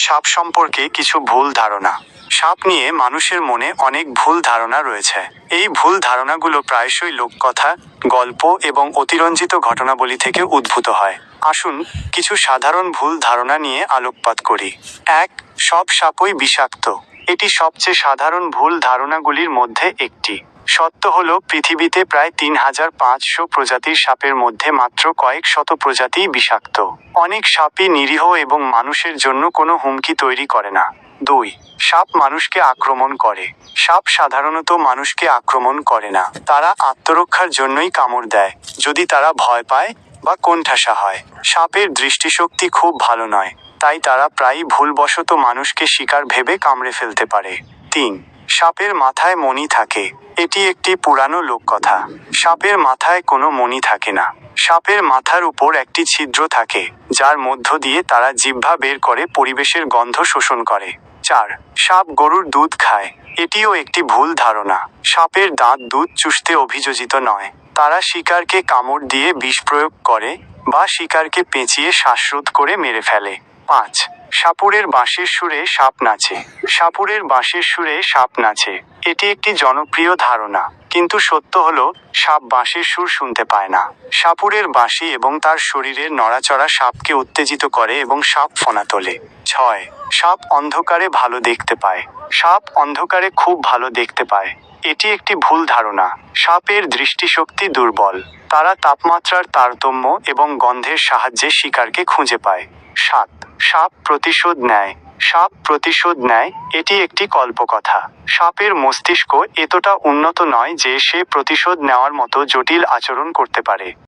সাপ সম্পর্কে কিছু ভুল ধারণা। সাপ নিয়ে মানুষের মনে অনেক ভুল ধারণা রয়েছে। এই ভুল ধারণাগুলো প্রায়শই লোককথা, গল্প এবং অতিরঞ্জিত ঘটনাবলী থেকে উদ্ভূত হয়। আসুন কিছু সাধারণ ভুল ধারণা নিয়ে আলোকপাত করি। এক, সব সাপই বিষাক্ত। এটি সবচেয়ে সাধারণ ভুল ধারণাগুলির মধ্যে একটি। সত্য হল, পৃথিবীতে প্রায় তিন হাজার পাঁচশো প্রজাতির সাপের মধ্যে মাত্র কয়েক শত প্রজাতিই বিষাক্ত। অনেক সাপই নিরীহ এবং মানুষের জন্য কোনো হুমকি তৈরি করে না। দুই, সাপ মানুষকে আক্রমণ করে। সাপ সাধারণত মানুষকে আক্রমণ করে না। তারা আত্মরক্ষার জন্যই কামড় দেয়। যদি তারা ভয় পায় বা কোণঠাসা হয়, সাপের দৃষ্টিশক্তি খুব ভালো নয়, তাই তারা প্রায়ই ভুলবশত মানুষকে শিকার ভেবে কামড়ে ফেলতে পারে। তিন সাপের মাথায় মণি থাকে। এটি একটি পুরানো লোককথা। সাপের মাথায় কোনো মণি থাকে না। সাপের মাথার উপর একটি ছিদ্র থাকে, যার মধ্য দিয়ে তারা জিহ্বা বের করে পরিবেশের গন্ধ শোষণ করে। চার, সাপ গরুর দুধ খায়। এটিও একটি ভুল ধারণা। সাপের দাঁত দুধ চুষতে অভিযোজিত নয়। তারা শিকারকে কামড় দিয়ে বিষ প্রয়োগ করে বা শিকারকে পেঁচিয়ে শ্বাসরোধ করে মেরে ফেলে। পাঁচ সাপুরের বাঁশের সুরে সাপ নাচে। সাপুরের বাঁশের সুরে সাপ নাচে। এটি একটি জনপ্রিয় ধারণা, কিন্তু সত্য হল, সাপ বাঁশের সুর শুনতে পায় না। সাপুরের বাঁশি এবং তার শরীরের নড়াচড়া সাপকে উত্তেজিত করে এবং সাপ ফোনা তোলে। ছয়, সাপ অন্ধকারে ভালো দেখতে পায়। সাপ অন্ধকারে খুব ভালো দেখতে পায়। এটি একটি ভুল ধারণা। সাপের দৃষ্টিশক্তি দুর্বল। তারা তাপমাত্রার তারতম্য এবং গন্ধের সাহায্যে শিকারকে খুঁজে পায়। সাত। সাপ প্রতিশোধ নেয়। সাপ প্রতিশোধ নেয়, এটি একটি কল্পকথা। সাপের মস্তিষ্ক এতটা উন্নত নয় যে সে প্রতিশোধ নেওয়ার মতো জটিল আচরণ করতে পারে।